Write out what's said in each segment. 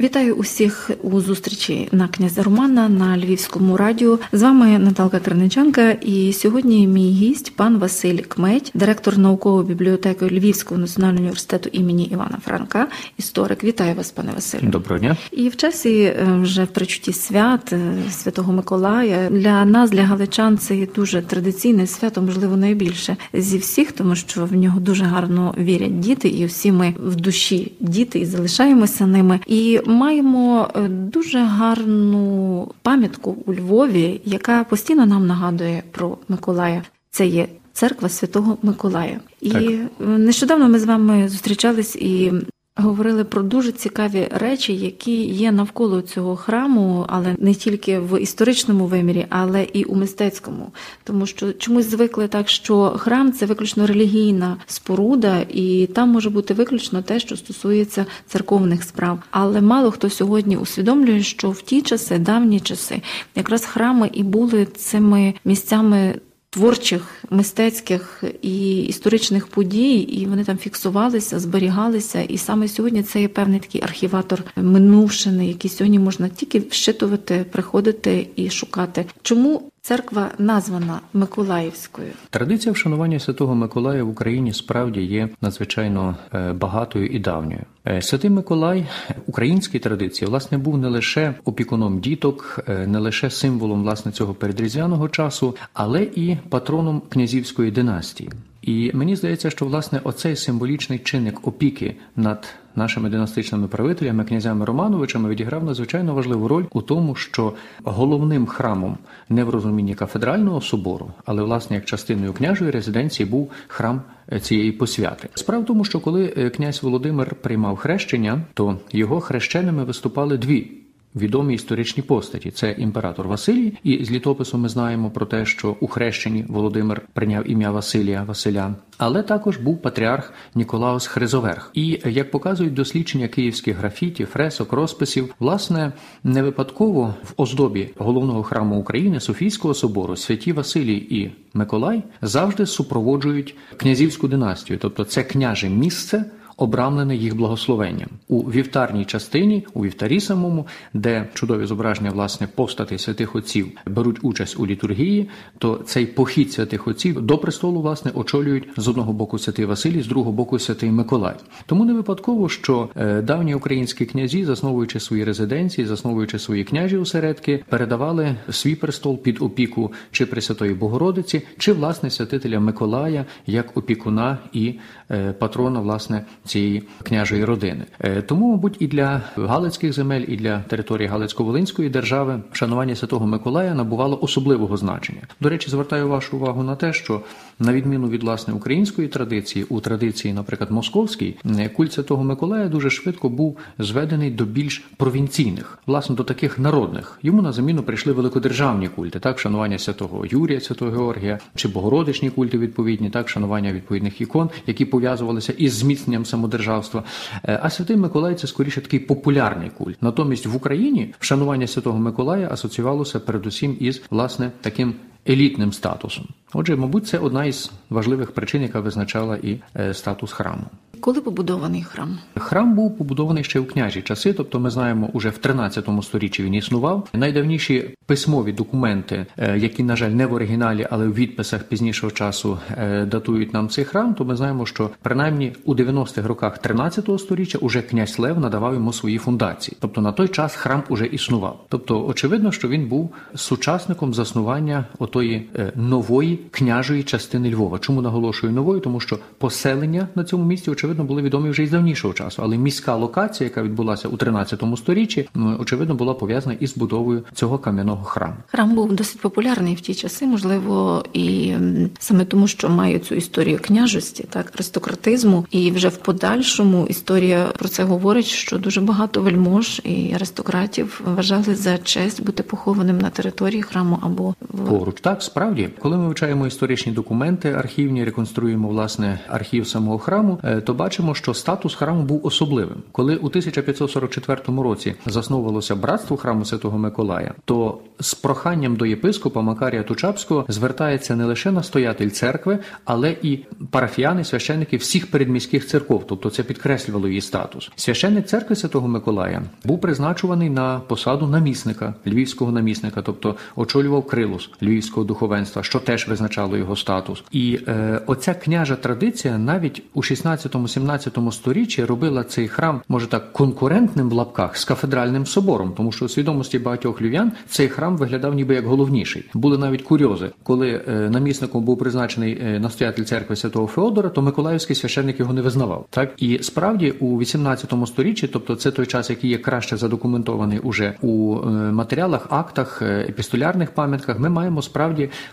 Вітаю усіх у зустрічі на князя Романа на Львівському радіо. З вами Наталка Терничанка. І сьогодні мій гість, пан Василь Кметь, директор наукової бібліотеки Львівського національного університету імені Івана Франка, історик. Вітаю вас, пане Василю. Доброго дня. І в часі е, вже в причутті свят е, Святого Миколая для нас, для галичан, це є дуже традиційне свято, можливо, найбільше зі всіх, тому що в нього дуже гарно вірять діти, і всі ми в душі діти і залишаємося ними. І маємо е, дуже гарну пам'ятку у Львові, яка постійно нам нагадує про Миколая. Це є церква Святого Миколая. І Так. нещодавно ми з вами зустрічались і. Говорили про дуже цікаві речі, які є навколо цього храму, але не тільки в історичному вимірі, але і у мистецькому. Тому що чомусь звикли так, що храм це виключно релігійна споруда, і там може бути виключно те, що стосується церковних справ. Але мало хто сьогодні усвідомлює, що в ті часи, давні часи, якраз храми і були цими місцями. Творчих, мистецьких і історичних подій, і вони там фіксувалися, зберігалися. І саме сьогодні це є певний такий архіватор минувшини, який сьогодні можна тільки вщитувати, приходити і шукати. Чому церква названа Миколаївською? Традиція вшанування Святого Миколая в Україні справді є надзвичайно е, багатою і давньою. Е, Святий Миколай українській традиції власне був не лише опікуном діток, е, не лише символом власне цього передріздвяного часу, але і патроном князівської династії. І мені здається, що власне оцей символічний чинник опіки над нашими династичними правителями, князями Романовичами, відіграв надзвичайно важливу роль у тому, що головним храмом не в розумінні кафедрального собору, але власне як частиною княжої резиденції був храм е, цієї посвяти. Справа в тому, що коли е, князь Володимир приймав хрещення, то його хрещеними виступали дві відомі історичні постаті. Це імператор Василій, і з літопису ми знаємо про те, що у хрещенні Володимир прийняв ім'я Василія Василя, але також був патріарх Ніколаус Хризоверх. І як показують дослідження київських графітів, фресок, розписів, власне, не випадково в оздобі головного храму України Софійського собору святі Василій і Миколай завжди супроводжують князівську династію, тобто це княже місце обрамлене їх благословенням у вівтарній частині, у вівтарі самому, де чудові зображення власне постати святих отців беруть участь у літургії, то цей похід святих отців до престолу власне очолюють з одного боку святий Василій, з другого боку святий Миколай. Тому не випадково, що е, давні українські князі, засновуючи свої резиденції, засновуючи свої княжі осередки, передавали свій престол під опіку чи Пресвятої Богородиці, чи власне святителя Миколая як опікуна і е, патрона власне цієї княжої родини. Е, Тому, мабуть, і для Галицьких земель, і для території Галицько-Волинської держави вшанування Святого Миколая набувало особливого значення. До речі, звертаю вашу увагу на те, що на відміну від власне української традиції, у традиції, наприклад, московській, е, культ Святого Миколая дуже швидко був зведений до більш провінційних, власне, до таких народних. Йому на заміну прийшли великодержавні культи, так шанування святого Юрія, святого Георгія, чи богородичні культи відповідні, так шанування відповідних ікон, які пов'язувалися із зміцненням самодержавства. Е, А святий Миколай це скоріше такий популярний культ. Натомість в Україні вшанування Святого Миколая асоціювалося передусім із власне таким елітним статусом. Отже, мабуть, це одна із важливих причин, яка визначала і е, статус храму. Коли побудований храм? Храм був побудований ще у княжі часи, тобто ми знаємо, уже в 13 сторіччі він існував. Найдавніші письмові документи, е, які, на жаль, не в оригіналі, але в відписах пізнішого часу е, датують нам цей храм, то ми знаємо, що принаймні у 90-х роках 13 сторіччя уже князь Лев надавав йому свої фундації. Тобто на той час храм уже існував. Тобто, очевидно, що він був сучасником заснування отої е, нової княжої частини Львова. Чому наголошую новою? Тому що поселення на цьому місці, очевидно, були відомі вже із давнішого часу, але міська локація, яка відбулася у 13 сторіччі, очевидно, була пов'язана із будовою цього кам'яного храму. Храм був досить популярний в ті часи, можливо, і саме тому, що має цю історію княжості, так аристократизму, і вже в подальшому історія про це говорить, що дуже багато вельмож і аристократів вважали за честь бути похованим на території храму або в Поруч так справді, коли ми вивчаємо історичні документи, архівні, реконструюємо власне архів самого храму, е, то бачимо, що статус храму був особливим. Коли у 1544 році засновувалося братство храму Святого Миколая, то з проханням до єпископа Макарія Тучапського звертається не лише настоятель церкви, але і парафіяни, священники всіх передміських церков, тобто це підкреслювало її статус. Священник церкви Святого Миколая був призначуваний на посаду намісника, львівського намісника, тобто очолював крилус львівського духовенства, що теж визначало його статус. І е, оця княжа традиція навіть у 16-17 сторіччі робила цей храм, може так, конкурентним в лапках з кафедральним собором, тому що у свідомості багатьох львів'ян цей храм виглядав ніби як головніший. Були навіть курйози, коли е, намісником був призначений е, настоятель церкви святого Феодора, то Миколаївський священник його не визнавав. Так і справді у 18 сторіччі, тобто це той час, який є краще задокументований уже у е, матеріалах, актах, е, епістолярних пам'ятках, ми маємо справді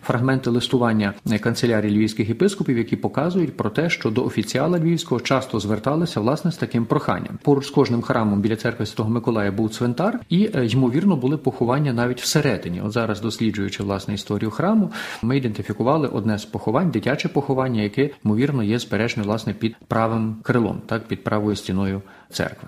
фрагменти листування канцелярії львівських єпископів, які показують про те, що до офіціала львівського часто зверталися власне з таким проханням. Поруч з кожним храмом біля церкви Святого Миколая був цвинтар, і ймовірно були поховання навіть всередині. От зараз, досліджуючи власне історію храму, ми ідентифікували одне з поховань, дитяче поховання, яке ймовірно є збережне власне під правим крилом, так під правою стіною церкви.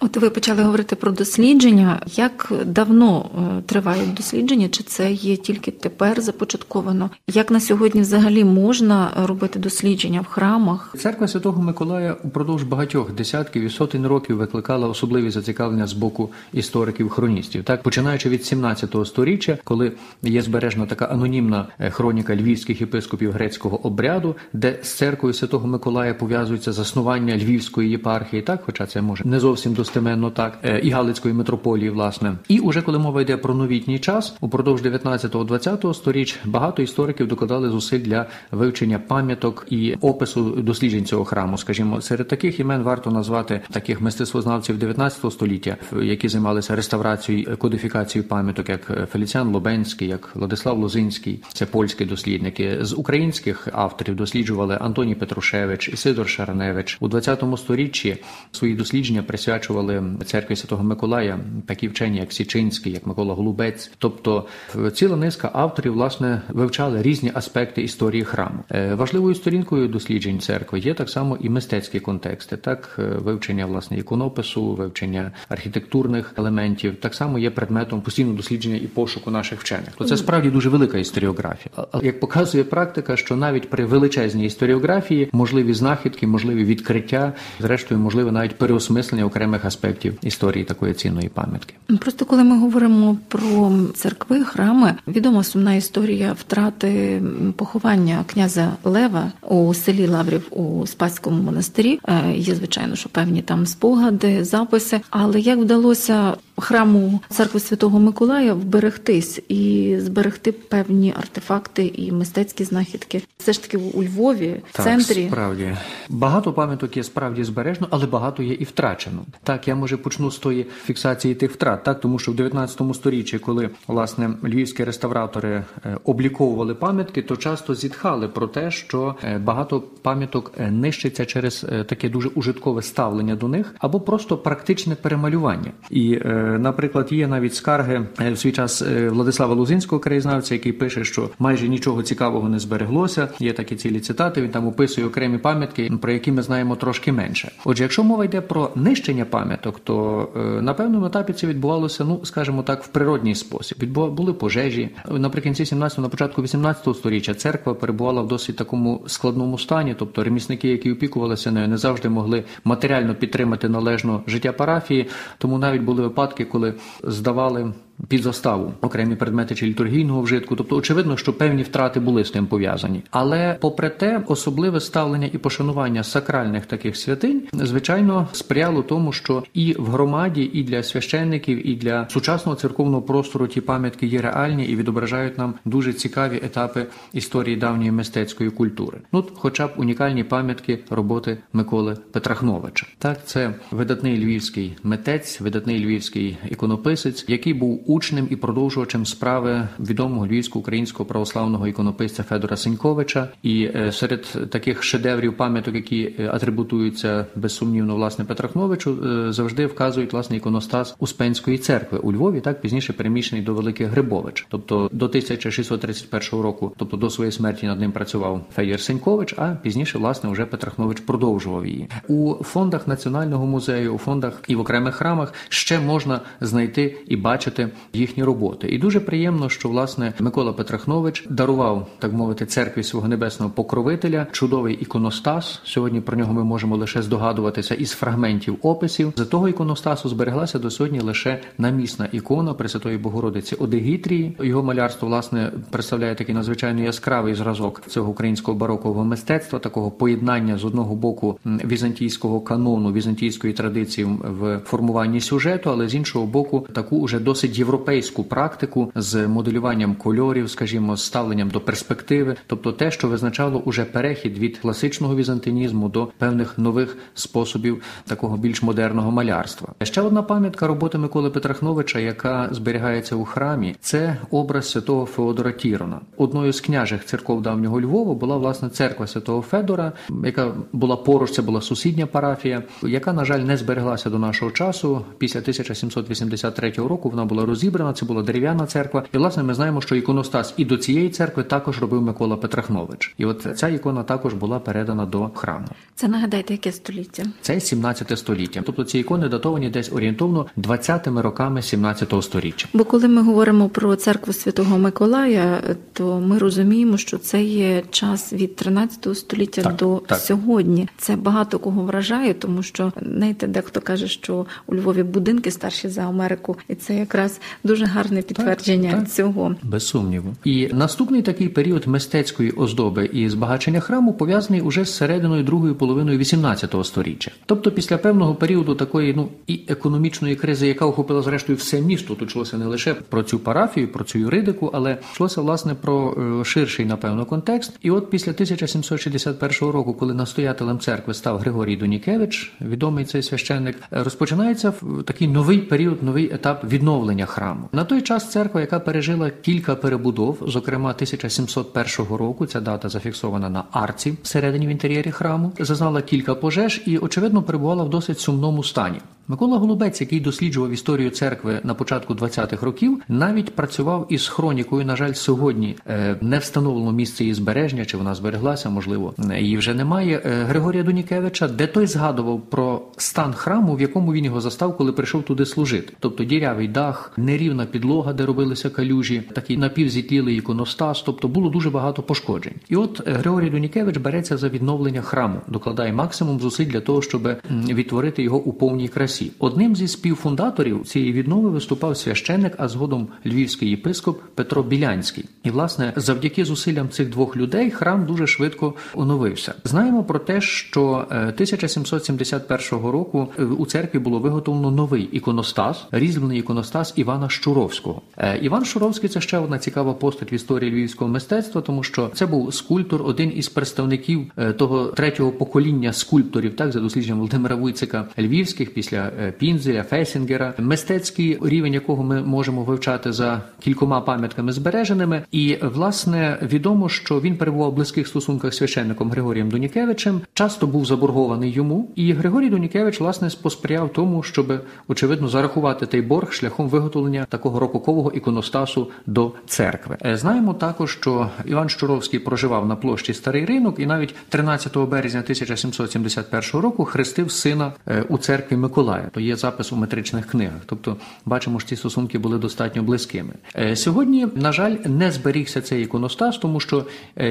От ви почали говорити про дослідження. Як давно е, тривають дослідження? Чи це є тільки тепер започатковано? Як на сьогодні взагалі можна робити дослідження в храмах? Церква Святого Миколая упродовж багатьох десятків і сотень років викликала особливі зацікавлення з боку істориків-хроністів. Так, починаючи від 17 століття, коли є збережена така анонімна е, хроніка львівських єпископів грецького обряду, де з церквою Святого Миколая пов'язується заснування Львівської єпархії, так, хоча це може не зовсім зовсім достеменно так, е, і Галицької митрополії, власне. І уже коли мова йде про новітній час, упродовж 19-20 сторіч багато істориків докладали зусиль для вивчення пам'яток і опису досліджень цього храму. Скажімо, серед таких імен варто назвати таких мистецтвознавців 19 століття, які займалися реставрацією кодифікацією пам'яток, як Феліціан Лобенський, як Владислав Лозинський, це польські дослідники. З українських авторів досліджували Антоній Петрушевич, Ісидор Шараневич у 20 сторіччі свої дослідження присвячували присвячували церкві Святого Миколая такі вчені, як Січинський, як Микола Голубець. Тобто ціла низка авторів власне вивчали різні аспекти історії храму. Е, важливою сторінкою досліджень церкви є так само і мистецькі контексти, так е, вивчення власне іконопису, вивчення архітектурних елементів, так само є предметом постійного дослідження і пошуку наших вчених. То це справді дуже велика історіографія. Але як показує практика, що навіть при величезній історіографії можливі знахідки, можливі відкриття, зрештою можливе навіть переосмислення окремих окремих аспектів історії такої цінної пам'ятки. Просто коли ми говоримо про церкви, храми, відома сумна історія втрати поховання князя Лева у селі Лаврів у Спаському монастирі. Е, є звичайно, що певні там спогади, записи, але як вдалося храму церкви Святого Миколая вберегтись і зберегти певні артефакти і мистецькі знахідки, все ж таки у Львові, в так, центрі справді багато пам'яток є справді збережено, але багато є і втрачено. Так, я може почну з тої фіксації тих втрат, так тому що в 19 сторіччі, коли власне львівські реставратори е, обліковували пам'ятки, то часто зітхали про те, що е, багато пам'яток е, нищиться через таке дуже ужиткове ставлення до них або просто практичне перемалювання. І, наприклад, є навіть скарги в свій час Владислава Лузинського краєзнавця, який пише, що майже нічого цікавого не збереглося. Є такі цілі цитати. Він там описує окремі пам'ятки, про які ми знаємо трошки менше. Отже, якщо мова йде про нищення пам'яток, то е, на певному етапі це відбувалося, ну скажімо так, в природній спосіб. Відбув, були пожежі наприкінці 17-го, на початку 18-го століття. Церква перебувала в досить такому складному стані, тобто ремісники, які опікувалися нею, не завжди могли матеріально підтримати належно життя парафії. Тому навіть були випадки, коли здавали під заставу окремі предмети чи літургійного вжитку. Тобто, очевидно, що певні втрати були з тим пов'язані. Але, попри те, особливе ставлення і пошанування сакральних таких святинь, звичайно, сприяло тому, що і в громаді, і для священників, і для сучасного церковного простору ті пам'ятки є реальні і відображають нам дуже цікаві етапи історії давньої мистецької культури. Ну, хоча б унікальні пам'ятки роботи Миколи Петрахновича. Так, це видатний львівський митець, видатний львівський іконописець, який був учнем і продовжувачем справи відомого львівського українського православного іконописця Федора Сеньковича. І серед таких шедеврів пам'яток, які атрибутуються безсумнівно власне Петрахновичу, завжди вказують власне іконостас Успенської церкви у Львові, так пізніше переміщений до Великих Грибович, тобто до 1631 року, тобто до своєї смерті над ним працював Федір Сенькович, а пізніше власне вже Петрахнович продовжував її у фондах національного музею, у фондах і в окремих храмах ще можна знайти і бачити їхні роботи. І дуже приємно, що власне Микола Петрахнович дарував, так мовити, церкві свого небесного покровителя, чудовий іконостас. Сьогодні про нього ми можемо лише здогадуватися із фрагментів описів. За того іконостасу збереглася до сьогодні лише намісна ікона Пресвятої Богородиці Одегітрії. Його малярство власне представляє такий надзвичайно яскравий зразок цього українського барокового мистецтва, такого поєднання з одного боку візантійського канону, візантійської традиції в формуванні сюжету, але з іншого боку, таку уже досить європейську практику з моделюванням кольорів, скажімо, ставленням до перспективи, тобто те, що визначало уже перехід від класичного візантинізму до певних нових способів такого більш модерного малярства. Ще одна пам'ятка роботи Миколи Петрахновича, яка зберігається у храмі, це образ святого Феодора Тірона. Одною з княжих церков давнього Львова була власне церква святого Федора, яка була поруч, це була сусідня парафія, яка на жаль не збереглася до нашого часу. Після 1783 року вона була розібрана. Це була дерев'яна церква. І власне ми знаємо, що іконостас і до цієї церкви також робив Микола Петрахнович. І от ця ікона також була передана до храму. Це нагадайте, яке століття? Це 17 століття. Тобто ці ікони датовані десь орієнтовно 20-ми роками 17 століття. Бо коли ми говоримо про церкву Святого Миколая, то ми розуміємо, що це є час від 13 століття так, до так. сьогодні. Це багато кого вражає, тому що знаєте, дехто каже, що у Львові будинки старші за Америку, і це якраз дуже гарне підтвердження так, так. цього. Без сумніву. І наступний такий період мистецької оздоби і збагачення храму пов'язаний уже з серединою другою половиною 18 століття. Тобто, після певного періоду такої ну і економічної кризи, яка охопила зрештою все місто, тут йшлося не лише про цю парафію, про цю юридику, але йшлося власне про е, ширший напевно контекст. І от після 1761 року, коли настоятелем церкви став Григорій Донікевич, відомий цей священник, розпочинається такий новий період, новий етап відновлення храму. На той час церква, яка пережила кілька перебудов, зокрема 1701 року, ця дата зафіксована на арці всередині в інтер'єрі храму, зазнала кілька пожеж і, очевидно, перебувала в досить сумному стані. Микола Голубець, який досліджував історію церкви на початку 20-х років, навіть працював із хронікою. На жаль, сьогодні е, не встановлено місце її збереження, чи вона збереглася, можливо, її вже немає. Е, Григорія Дунікевича, де той згадував про стан храму, в якому він його застав, коли прийшов туди служити. Тобто дірявий дах, нерівна підлога, де робилися калюжі, такий напівзітлілий іконостас, тобто було дуже багато пошкоджень. І от е, Григорій Дунікевич береться за відновлення храму, докладає максимум зусиль для того, щоб відтворити його у повній красі. Одним зі співфундаторів цієї віднови виступав священник, а згодом львівський єпископ Петро Білянський. І, власне, завдяки зусиллям цих двох людей храм дуже швидко оновився. Знаємо про те, що 1771 е, року е, у церкві було виготовлено новий іконостас, різьблений іконостас Івана Щуровського. Е, Іван Щуровський це ще одна цікава постать в історії львівського мистецтва, тому що це був скульптор, один із представників того третього покоління скульпторів, так за дослідженням Володимира Вуйцика Львівських після Е, Пінзеля, Фесінгера, мистецький рівень якого ми можемо вивчати за кількома пам'ятками збереженими. І власне відомо, що він перебував в близьких стосунках з священником Григорієм Донікевичем, часто був заборгований йому. І Григорій Донікевич власне посприяв тому, щоб очевидно зарахувати той борг шляхом виготовлення такого рококового іконостасу до церкви. Е, знаємо також, що Іван Щуровський проживав на площі Старий Ринок, і навіть 13 березня 1771 року хрестив сина е, у церкві Миколая. То є запис у метричних книгах. Тобто, бачимо, що ці стосунки були достатньо близькими. Е, сьогодні, на жаль, не зберігся цей іконостас, тому що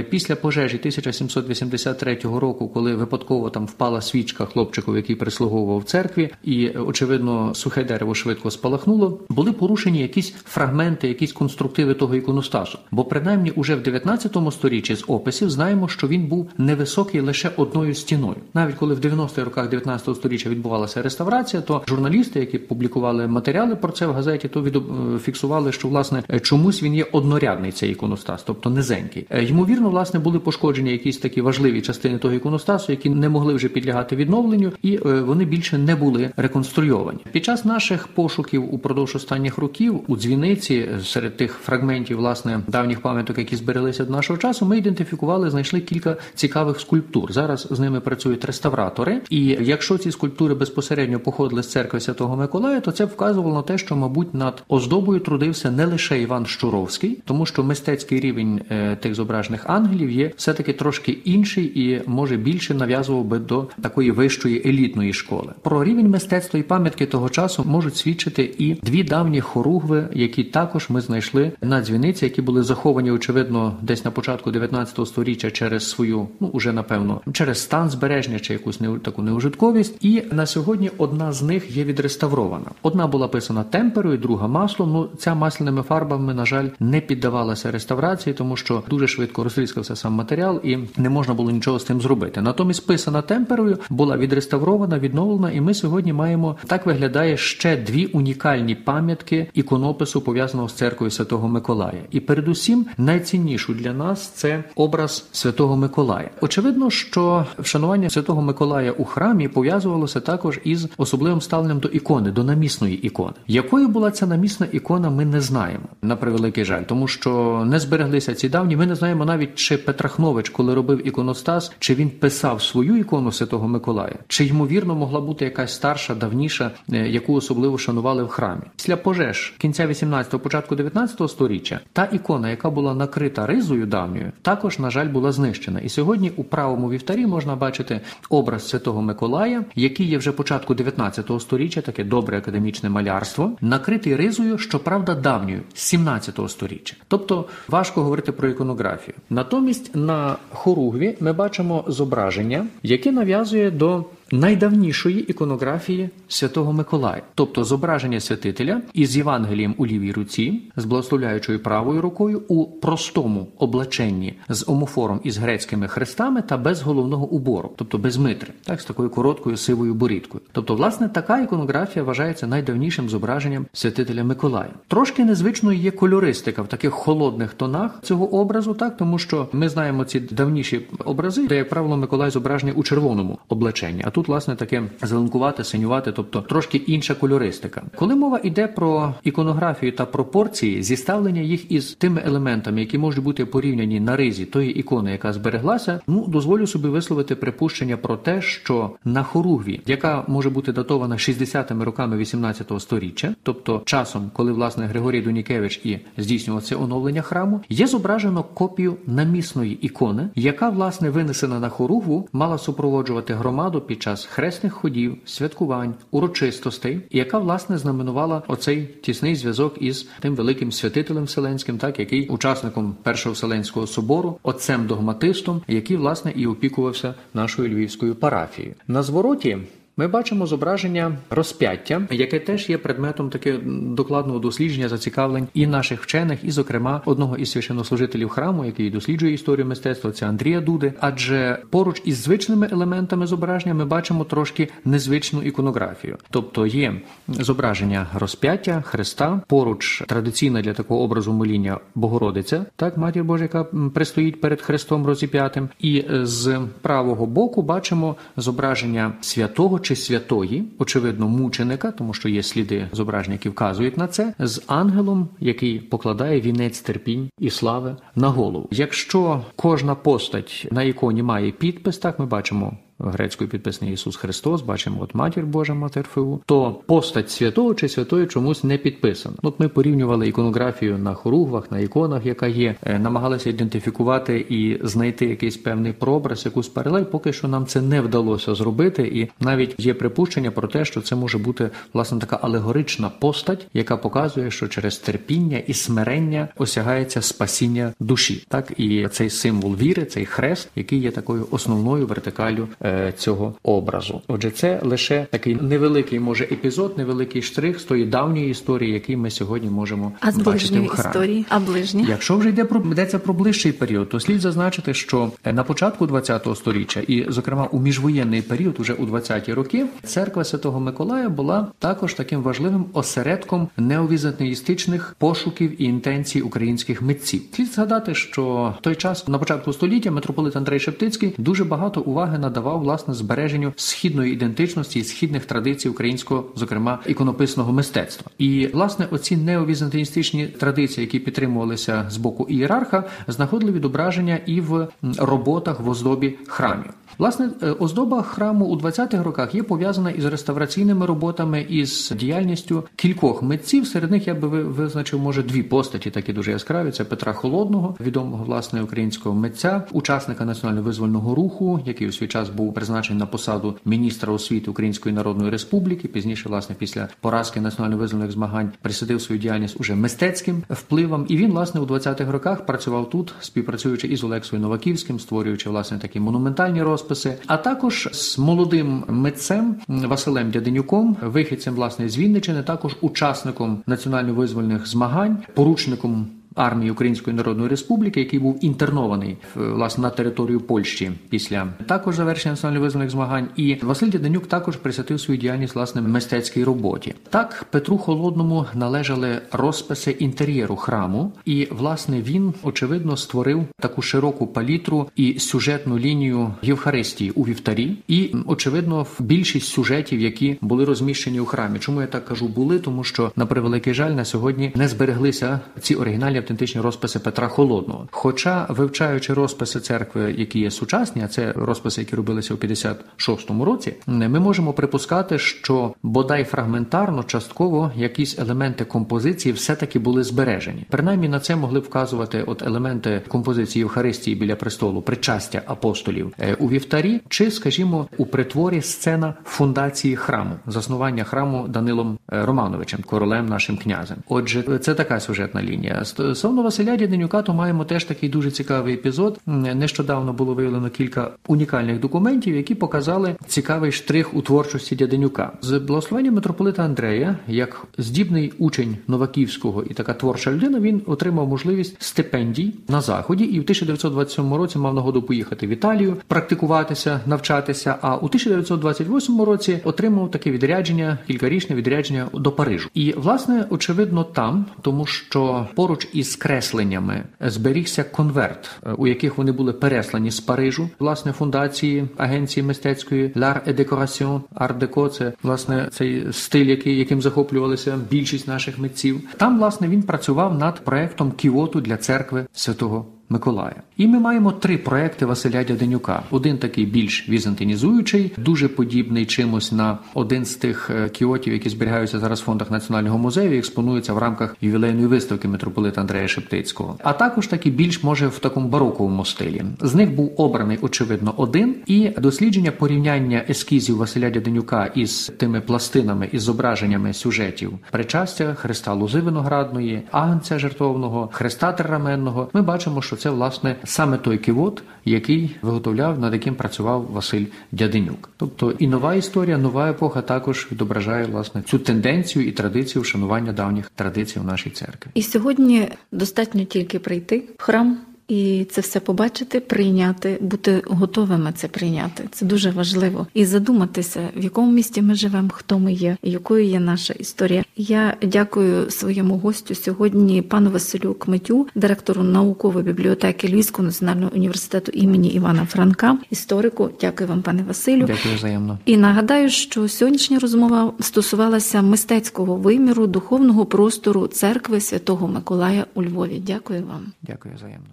після пожежі 1783 року, коли випадково там впала свічка хлопчику, який прислуговував церкві, і очевидно сухе дерево швидко спалахнуло, були порушені якісь фрагменти, якісь конструктиви того іконостасу. Бо принаймні уже в 19 сторіччі з описів знаємо, що він був невисокий лише одною стіною. Навіть коли в 90-х роках 19 століття відбувалася реставрація то журналісти, які публікували матеріали про це в газеті, то е, фіксували, що власне чомусь він є однорядний цей іконостас, тобто низенький. Е, ймовірно, власне, були пошкоджені якісь такі важливі частини того іконостасу, які не могли вже підлягати відновленню, і е, вони більше не були реконструйовані. Під час наших пошуків упродовж останніх давніх років у дзвіниці серед тих фрагментів власне давніх пам'яток, які збереглися до нашого часу, ми ідентифікували, знайшли кілька цікавих скульптур. Зараз з ними працюють реставратори, і якщо ці скульптури безпосередньо походили з церкви Святого Миколая, то це вказувало на те, що, мабуть, над оздобою трудився не лише Іван Щуровський, тому що мистецький рівень е, тих зображених ангелів є все таки трошки інший і може більше нав'язував би до такої вищої елітної школи. Про рівень мистецтва і пам'ятки того часу можуть свідчити і дві давні хоругви, які також ми знайшли на дзвіниці, які були заховані, очевидно, десь на початку 19 століття через свою, ну уже напевно, через стан збереження чи якусь не таку неужитковість. І на сьогодні одна з них є відреставрована. Одна була писана темперою, друга маслом. Ну ця масляними фарбами, на жаль, не піддавалася реставрації, тому що дуже швидко розтріскався сам матеріал і не можна було нічого з тим зробити. Натомість писана темперою була відреставрована, відновлена, і ми сьогодні маємо так виглядає ще дві унікальні пам'ятки іконопису пов'язаного з церквою Святого Миколая. І передусім найціннішу для нас це образ Святого Миколая. Очевидно, що вшанування Святого Миколая у храмі пов'язувалося також із особливим ставленням до ікони, до намісної ікони. Якою була ця намісна ікона, ми не знаємо на превеликий жаль, тому що не збереглися ці давні. Ми не знаємо навіть чи Петрахнович, коли робив іконостас, чи він писав свою ікону Святого Миколая, чи ймовірно могла бути якась старша, давніша, е, яку особливо шанували в храмі. Після пожеж кінця 18-го, початку 19-го століття та ікона, яка була накрита ризою давньою, також на жаль була знищена. І сьогодні у правому вівтарі можна бачити образ Святого Миколая, який є вже початку 19-го століття, таке добре академічне малярство, накритий ризою, щоправда, давньою з 17-го століття. Тобто важко говорити про іконографію. Натомість на хоругві ми бачимо зображення, яке нав'язує до найдавнішої іконографії Святого Миколая, тобто зображення святителя із Євангелієм у лівій руці, з благословляючою правою рукою у простому облаченні з омофором із грецькими хрестами та без головного убору, тобто без митри, так з такою короткою сивою борідкою. Тобто, власне, така іконографія вважається найдавнішим зображенням святителя Миколая. Трошки незвичною є кольористика в таких холодних тонах цього образу, так тому що ми знаємо ці давніші образи, де як правило Миколай зображений у червоному облаченні. Тут, власне, таке зеленкувати, синювати, тобто трошки інша кольористика. Коли мова йде про іконографію та пропорції, зіставлення їх із тими елементами, які можуть бути порівняні на ризі тої ікони, яка збереглася, ну дозволю собі висловити припущення про те, що на хоругві, яка може бути датована 60-ми роками 18 століття, тобто часом, коли власне Григорій Дунікевич і здійснював це оновлення храму, є зображено копію намісної ікони, яка власне винесена на хоругву, мала супроводжувати громаду під час хресних ходів, святкувань, урочистостей, яка власне знаменувала оцей тісний зв'язок із тим великим святителем вселенським, так який учасником першого вселенського собору, отцем догматистом, який власне і опікувався нашою львівською парафією. На звороті ми бачимо зображення розп'яття, яке теж є предметом таке докладного дослідження, зацікавлень і наших вчених, і, зокрема, одного із священнослужителів храму, який досліджує історію мистецтва, це Андрія Дуди. Адже поруч із звичними елементами зображення ми бачимо трошки незвичну іконографію, тобто є зображення розп'яття Христа, поруч традиційна для такого образу моління Богородиця, так матір Божа, яка пристоїть перед Христом розіп'ятим, і з правого боку бачимо зображення святого чи святої, очевидно, мученика, тому що є сліди зображення, які вказують на це, з ангелом, який покладає вінець терпінь і слави на голову. Якщо кожна постать на іконі має підпис, так ми бачимо грецькою підписаний Ісус Христос, бачимо от матір Божа Матер Феу, то постать святого чи святої чомусь не підписана. От ми порівнювали іконографію на хоругвах, на іконах, яка є, е, намагалися ідентифікувати і знайти якийсь певний прообраз, якусь паралель. Поки що нам це не вдалося зробити, і навіть є припущення про те, що це може бути власне така алегорична постать, яка показує, що через терпіння і смирення осягається спасіння душі. Так і цей символ віри, цей хрест, який є такою основною вертикалю Е, цього образу. Отже, це лише такий невеликий може епізод, невеликий штрих з тої давньої історії, який ми сьогодні можемо а з бачити в храмі. історії, а ближні. Якщо вже йде про йдеться про ближчий період, то слід зазначити, що на початку ХХ століття, і, зокрема, у міжвоєнний період, уже у 20-ті роки, церква Святого Миколая була також таким важливим осередком неовізантеїстичних пошуків і інтенцій українських митців. Слід згадати, що в той час на початку століття митрополит Андрей Шептицький дуже багато уваги надавав сприяв власне збереженню східної ідентичності і східних традицій українського, зокрема іконописного мистецтва. І власне оці неовізантиністичні традиції, які підтримувалися з боку ієрарха, знаходили відображення і в роботах в оздобі храмів. Власне, е, оздоба храму у 20-х роках є пов'язана із реставраційними роботами із діяльністю кількох митців. Серед них я би визначив, може, дві постаті, такі дуже яскраві. Це Петра Холодного, відомого власне українського митця, учасника національно-визвольного руху, який у свій час був призначений на посаду міністра освіти Української Народної Республіки. Пізніше, власне, після поразки національно-визвольних змагань присадив свою діяльність уже мистецьким впливом. І він, власне, у 20-х роках працював тут, співпрацюючи із Олексою Новаківським, створюючи власне такі монументальні розписи, а також з молодим митцем Василем Дяденюком, вихідцем власне з Вінничини, також учасником національно-визвольних змагань, поручником армії Української Народної Республіки, який був інтернований власне на територію Польщі після також завершення національно-визвольних змагань. І Василь Дяденюк також присвятив свою діяльність власне мистецькій роботі. Так Петру Холодному належали розписи інтер'єру храму, і власне він очевидно створив таку широку палітру і сюжетну лінію Євхаристії у вівтарі, і очевидно, більшість сюжетів, які були розміщені у храмі. Чому я так кажу, були, тому що на превеликий жаль на сьогодні не збереглися ці оригінальні автентичні розписи Петра Холодного. Хоча, вивчаючи розписи церкви, які є сучасні, а це розписи, які робилися у 56-му році, ми можемо припускати, що бодай фрагментарно, частково якісь елементи композиції все-таки були збережені. Принаймні на це могли вказувати от елементи композиції Євхаристії біля престолу, причастя апостолів е, у вівтарі, чи, скажімо, у притворі сцена фундації храму, заснування храму Данилом е, Романовичем, королем нашим князем. Отже, це така сюжетна лінія. Стосовно Василя Дяденюка, то маємо теж такий дуже цікавий епізод. Нещодавно було виявлено кілька унікальних документів, які показали цікавий штрих у творчості Дяденюка. З благословення митрополита Андрея, як здібний учень Новаківського і така творча людина, він отримав можливість стипендій на заході, і в 1927 році мав нагоду поїхати в Італію, практикуватися, навчатися. А у 1928 році отримав таке відрядження, кількарічне відрядження до Парижу. І власне очевидно там, тому що поруч із кресленнями зберігся конверт, е, у яких вони були переслані з Парижу, власне, фундації агенції мистецької L'Art et Decoration, Art Deco, це власне цей стиль, який яким захоплювалися більшість наших митців. Там, власне, він працював над проектом кіоту для церкви святого. Миколая. І ми маємо три проекти Василя Дяденюка. Один такий більш візантинізуючий, дуже подібний чимось на один з тих е, кіотів, які зберігаються зараз в фондах національного музею, і експонуються в рамках ювілейної виставки митрополита Андрея Шептицького. А також такий більш може в такому бароковому стилі. З них був обраний очевидно один, і дослідження порівняння ескізів Василя Дяденюка із тими пластинами із зображеннями сюжетів причастя Христа Лузи Виноградної, Агнця жертовного, Христа Терраменного. Ми бачимо, що це власне саме той кивот, який виготовляв, над яким працював Василь Дяденюк. Тобто і нова історія, нова епоха також відображає власне цю тенденцію і традицію вшанування давніх традицій в нашій церкві. І сьогодні достатньо тільки прийти в храм. І це все побачити, прийняти, бути готовими це прийняти. Це дуже важливо. І задуматися, в якому місті ми живемо, хто ми є, якою є наша історія. Я дякую своєму гостю сьогодні, пану Василю Кметю, директору наукової бібліотеки Львівського національного університету імені Івана Франка, історику. Дякую вам, пане Василю. Дякую взаємно. І нагадаю, що сьогоднішня розмова стосувалася мистецького виміру духовного простору церкви Святого Миколая у Львові. Дякую вам. Дякую взаємно.